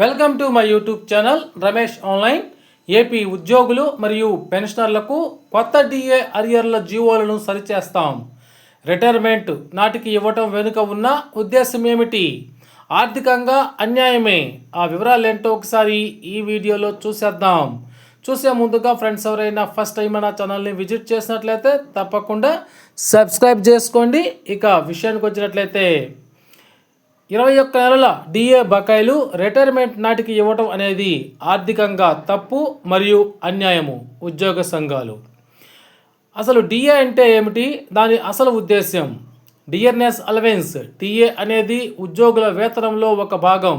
Welcome to my YouTube channel Ramesh online. AP ఉద్యోగులు మరియు పెన్షనర్లకు కొత్త డిఏ అరియర్ల జీవోలను సరిచేస్తాం. రిటైర్మెంట్ నాటికి ఇవ్వటం వెనుక ఉన్న ఉద్దేశం ఏమిటి? ఆర్థికంగా అన్యాయమే. ఆ వివరాలు ఏంటో ఒకసారి ఈ వీడియోలో చూసేద్దాం. చూసే ముందుగా ఫ్రెండ్స్ ఎవరైనా ఫస్ట్ టైం మన ఛానల్ని విజిట్ చేసినట్లయితే తప్పకుండా సబ్స్క్రైబ్ చేసుకోండి. ఇక విషయానికి వచ్చినట్లయితే ఇరవై ఒక్క నెలల డిఏ బకాయిలు రిటైర్మెంట్ నాటికి ఇవ్వటం అనేది ఆర్థికంగా తప్పు మరియు అన్యాయము ఉద్యోగ సంఘాలు. అసలు డిఏ అంటే ఏమిటి? దాని అసలు ఉద్దేశ్యం? డియర్నెస్ అలవెన్స్ టిఏ అనేది ఉద్యోగుల వేతనంలో ఒక భాగం.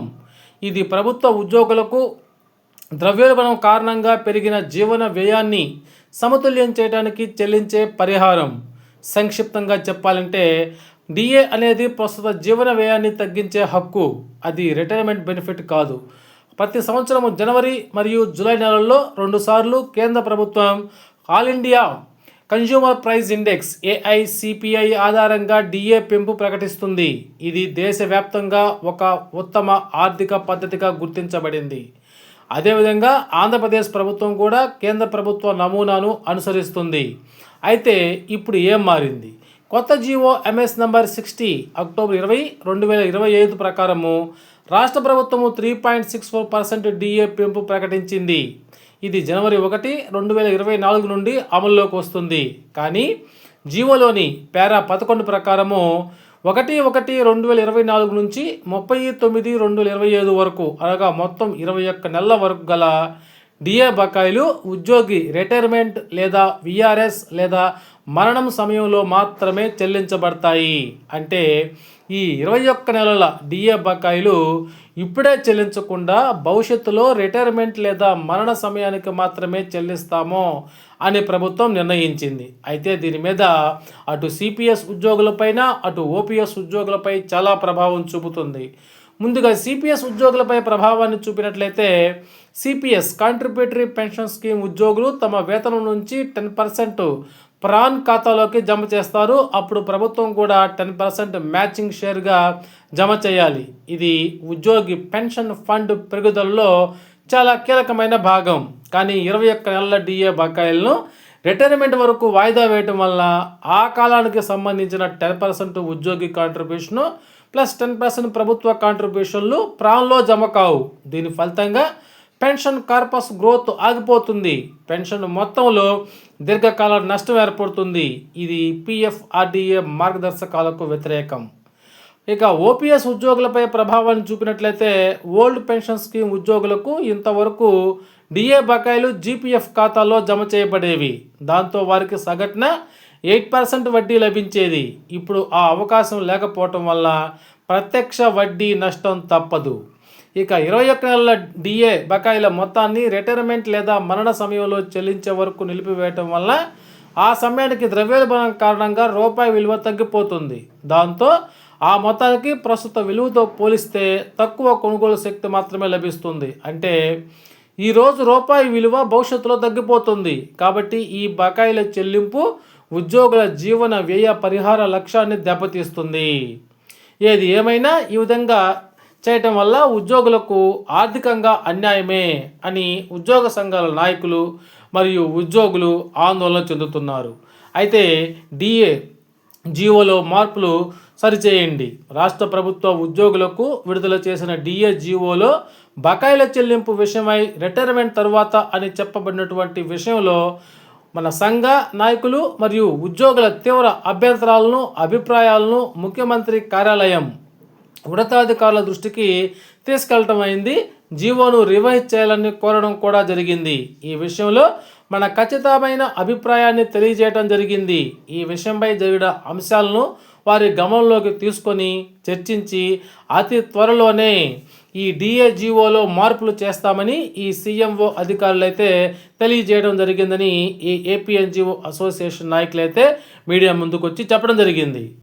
ఇది ప్రభుత్వ ఉద్యోగులకు ద్రవ్యోల్బణం కారణంగా పెరిగిన జీవన వ్యయాన్ని సమతుల్యం చేయడానికి చెల్లించే పరిహారం. సంక్షిప్తంగా చెప్పాలంటే డిఏ అనేది ప్రస్తుత జీవన వ్యయాన్ని తగ్గించే హక్కు. అది రిటైర్మెంట్ బెనిఫిట్ కాదు. ప్రతి సంవత్సరం జనవరి మరియు జూలై నెలల్లో రెండుసార్లు కేంద్ర ప్రభుత్వం all India consumer price index AICPI ఆధారంగా డిఏ పెంపు ప్రకటిస్తుంది. ఇది దేశవ్యాప్తంగా ఒక ఉత్తమ ఆర్థిక పద్ధతిగా గుర్తించబడింది. అదేవిధంగా ఆంధ్రప్రదేశ్ ప్రభుత్వం కూడా కేంద్ర ప్రభుత్వ నమూనాను అనుసరిస్తుంది. అయితే ఇప్పుడు ఏం మారింది? కొత్త GO MS number sixty October ఇరవై రెండు వేల ఇరవై ఐదు ప్రకారము రాష్ట్ర ప్రభుత్వము three point six four percent DA పెంపు ప్రకటించింది. ఇది జనవరి ఒకటి రెండు వేల ఇరవై నాలుగు నుండి అమల్లోకి వస్తుంది. కానీ జీవోలోని పేరా పదకొండు ప్రకారము ఒకటి ఒకటి రెండు వేల ఇరవై నాలుగు నుంచి ముప్పై తొమ్మిది రెండు వేల ఇరవై ఐదు వరకు అనగా మొత్తం ఇరవై ఒక్క నెలల వరకు గల డిఏ బకాయిలు ఉద్యోగి రిటైర్మెంట్ లేదా విఆర్ఎస్ లేదా మరణం సమయంలో మాత్రమే చెల్లించబడతాయి. అంటే ఈ ఇరవై ఒక్క నెలల డిఏ బకాయిలు ఇప్పుడే చెల్లించకుండా భవిష్యత్తులో రిటైర్మెంట్ లేదా మరణ సమయానికి మాత్రమే చెల్లిస్తామో అని ప్రభుత్వం నిర్ణయించింది. అయితే దీని మీద అటు సిపిఎస్ ఉద్యోగులపైన అటు ఓపీఎస్ ఉద్యోగులపై చాలా ప్రభావం చూపుతుంది. ముందుగా సిపిఎస్ ఉద్యోగులపై ప్రభావాన్ని చూపినట్లయితే సిపిఎస్ కాంట్రిబ్యూటరీ పెన్షన్ స్కీమ్ ఉద్యోగులు తమ వేతనం నుంచి టెన్ పర్సెంట్ ప్రాన్ ఖాతాలోకి జమ చేస్తారు. అప్పుడు ప్రభుత్వం కూడా టెన్ పర్సెంట్ మ్యాచింగ్ షేర్గా జమ చేయాలి. ఇది ఉద్యోగి పెన్షన్ ఫండ్ పెరుగుదలలో చాలా కీలకమైన భాగం. కానీ ఇరవై ఒక్క నెలల డిఏ బకాయిలను రిటైర్మెంట్ వరకు వాయిదా వేయటం వల్ల ఆ కాలానికి సంబంధించిన టెన్ పర్సెంట్ ఉద్యోగి కాంట్రిబ్యూషను ప్లస్ టెన్ పర్సెంట్ ప్రభుత్వ కాంట్రిబ్యూషన్లు ప్రాన్లో జమ కావు. దీని ఫలితంగా పెన్షన్ కార్పస్ గ్రోత్ ఆగిపోతుంది. పెన్షన్ మొత్తంలో దీర్ఘకాల నష్టం ఏర్పడుతుంది. ఇది పిఎఫ్ ఆర్డీఏ మార్గదర్శకాలకు వ్యతిరేకం. ఇక ఓపీఎస్ ఉద్యోగులపై ప్రభావాన్ని చూపినట్లయితే ఓల్డ్ పెన్షన్ స్కీమ్ ఉద్యోగులకు ఇంతవరకు డిఏ బకాయిలు జీపీఎఫ్ ఖాతాలో జమ చేయబడేవి. దాంతో వారికి సగటున ఎయిట్ పర్సెంట్ వడ్డీ లభించేది. ఇప్పుడు ఆ అవకాశం లేకపోవటం వల్ల ప్రత్యక్ష వడ్డీ నష్టం తప్పదు. ఇక ఇరవై ఒక్క నెలల డిఏ బకాయిల మొత్తాన్ని రిటైర్మెంట్ లేదా మరణ సమయంలో చెల్లించే వరకు నిలిపివేయటం వల్ల ఆ సమయానికి ద్రవ్యోల్బణం కారణంగా రూపాయి విలువ తగ్గిపోతుంది. దాంతో ఆ మొత్తానికి ప్రస్తుత విలువతో పోలిస్తే తక్కువ కొనుగోలు శక్తి మాత్రమే లభిస్తుంది. అంటే ఈరోజు రూపాయి విలువ భవిష్యత్తులో తగ్గిపోతుంది. కాబట్టి ఈ బకాయిల చెల్లింపు ఉద్యోగుల జీవన వ్యయ పరిహార లక్ష్యాన్ని దెబ్బతీస్తుంది. ఏది ఏమైనా ఈ విధంగా చేయటం వల్ల ఉద్యోగులకు ఆర్థికంగా అన్యాయమే అని ఉద్యోగ సంఘాల నాయకులు మరియు ఉద్యోగులు ఆందోళన చెందుతున్నారు. అయితే డిఏ జీవోలో మార్పులు సరిచేయండి. రాష్ట్ర ప్రభుత్వ ఉద్యోగులకు విడుదల చేసిన డిఏ జీవోలో బకాయిల చెల్లింపు విషయమై రిటైర్మెంట్ తర్వాత అని చెప్పబడినటువంటి విషయంలో మన సంఘ నాయకులు మరియు ఉద్యోగుల తీవ్ర అభ్యంతరాలను అభిప్రాయాలను ముఖ్యమంత్రి కార్యాలయం ఉన్నతాధికారుల దృష్టికి తీసుకెళ్ళటం అయింది. జీవోను రివైజ్ చేయాలని కోరడం కూడా జరిగింది. ఈ విషయంలో మన ఖచ్చితమైన అభిప్రాయాన్ని తెలియజేయడం జరిగింది. ఈ విషయంపై జరిగిన అంశాలను వారి గమనంలోకి తీసుకొని చర్చించి అతి త్వరలోనే ఈ డిఏజిఓలో మార్పులు చేస్తామని ఈ సీఎంఓ అధికారులైతే తెలియజేయడం జరిగిందని ఈ ఏపీఎన్జిఓ అసోసియేషన్ నాయకులైతే మీడియా ముందుకు వచ్చి చెప్పడం జరిగింది.